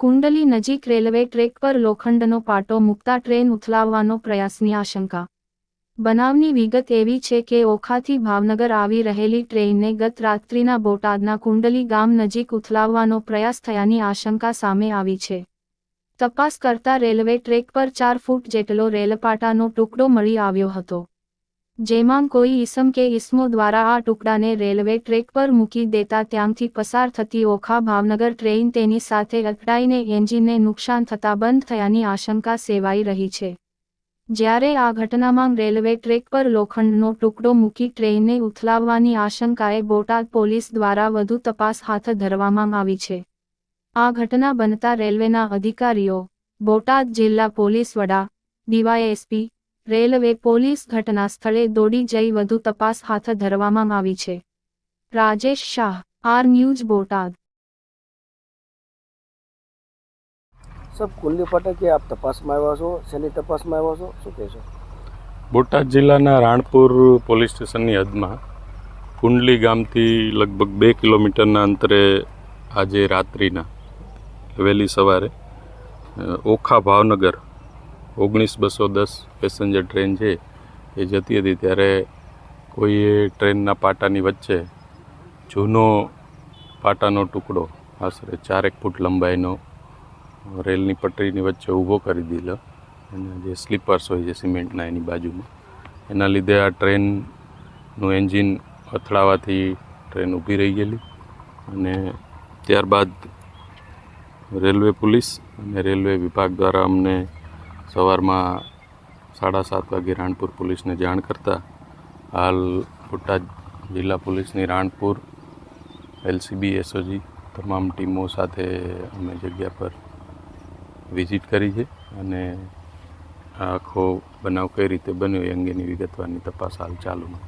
કુંડલી નજીક railway track પર લોખંડનો પાટો મૂકતા ટ્રેન ઉથલાવવાનો પ્રયાસની આશંકા. બનાવની વિગત એવી છે કે ઓખાથી ભાવનગર આવી રહેલી ટ્રેનને ગત રાત્રિના બોટાદના કુંડલી ગામ નજીક ઉથલાવવાનો પ્રયાસ થયાની આશંકા સામે આવી છે. તપાસ કરતા રેલવે ટ્રેક પર ચાર ફૂટ જેટલો રેલપાટાનો ટુકડો મળી આવ્યો હતો. જેમાં કોઈ ઈસમ કે ઇસમો દ્વારા આ ટુકડાને રેલવે ટ્રેક પર મૂકી દેતા ત્યાંથી પસાર થતી ઓખા ભાવનગર ટ્રેન તેની સાથે અથડાઈને એન્જિનને નુકસાન થતાં બંધ થયાની આશંકા સેવાઈ રહી છે. જ્યારે આ ઘટનામાં રેલવે ટ્રેક પર લોખંડનો ટુકડો મૂકી ટ્રેનને ઉથલાવવાની આશંકાએ બોટાદ પોલીસ દ્વારા વધુ તપાસ હાથ ધરવામાં આવી છે. આ ઘટના બનતા રેલવેના અધિકારીઓ, બોટાદ જિલ્લા પોલીસ વડા, ડીવાયએસપી રેલવે પોલીસ ઘટના સ્થળે દોડી જઈ વધુ તપાસ હાથ ધરવામાં આવી છે. Rajesh Shah R news Botad. સબ કુલ્લી ફાટકે આપ તપાસમાં આવ્યા છો? શેની તપાસમાં આવ્યા છો? શું કહેશો બોટાદ જિલ્લાના રાણપુર પોલીસ સ્ટેશનની હદમાં કુંડલી ગામથી લગભગ બે કિલોમીટરના અંતરે આજે રાત્રિના વહેલી સવારે ઓખા ભાવનગર ઓગણીસ બસો દસ પેસેન્જર ટ્રેન છે, એ જતી હતી ત્યારે કોઈએ ટ્રેનના પાટાની વચ્ચે જૂનો પાટાનો ટુકડો, આશરે ચારેક ફૂટ લંબાઈનો, રેલની પટરીની વચ્ચે ઊભો કરી દીધો. અને જે સ્લીપર્સ હોય છે સિમેન્ટના એની બાજુમાં, એના લીધે આ ટ્રેનનું એન્જિન અથડાવાથી ટ્રેન ઊભી રહી ગયેલી. અને ત્યારબાદ રેલવે પોલીસ અને રેલવે વિભાગ દ્વારા અમને સવારમાં સાડા સાત વાગે રાણપુર પોલીસને જાણ કરતાં હાલ બોટાદ જિલ્લા પોલીસની રાણપુર, એલસીબી, એસઓજી તમામ ટીમો સાથે અમે જગ્યા પર વિઝિટ કરી છે અને આખો બનાવ કઈ રીતે બન્યો એ અંગેની વિગતવારની તપાસ હાલ ચાલુમાં.